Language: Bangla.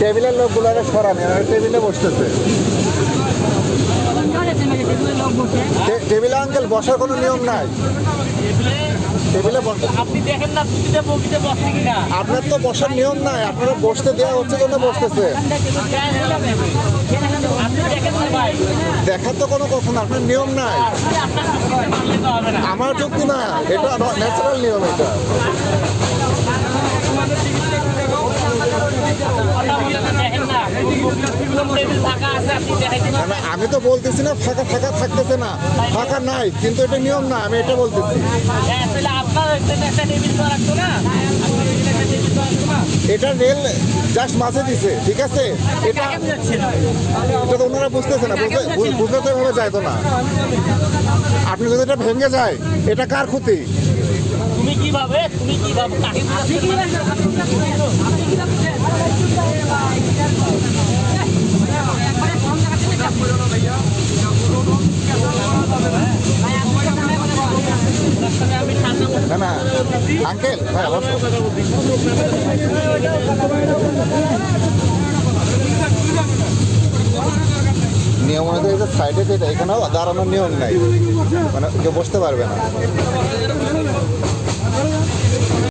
টেবিলের লোকগুলো সরান টেবিলে বসতেছে। টেবিলে আঙ্কেল বসার কোনো নিয়ম নাই। টেবিলে আপনি দেখেন না দুটিতে কিনা। আপনার তো বসার নিয়ম নাই আপনারা বসতে দেওয়া হচ্ছে জন্য বসতেছে। দেখার তো কোনো কথা না আপনার নিয়ম নাই। আমার যুক্তি না এটা ন্যাচারাল নিয়ম এটা কথা বলে তো দেখেন না টেবিল ফাঁকা আছে আপনি দেখাইতে না, না, আমি তো বলতেছি না ফাঁকা ফাঁকা থাকতেছে না। ফাঁকা নাই কিন্তু এটা নিয়ম না আমি এটা বলতেছি। হ্যাঁ এটা রেল জাস্ট মাঝে দিছে ঠিক আছে? এটা এটা তো ওনারা বুঝতেছে না বুঝতে বুঝতে তো এভাবে যায় তো না। আপনি যদি এটা ভেঙে যায় এটা কার ক্ষতি? তুমি কীভাবে তুমি কীভাবে না না আঙ্কেল হ্যাঁ নিয়ম অনুযায়ী সাইডে যেটা, এখানেও দাঁড়ানোর নিয়ম নাই। মানে কেউ বসতে পারবে না।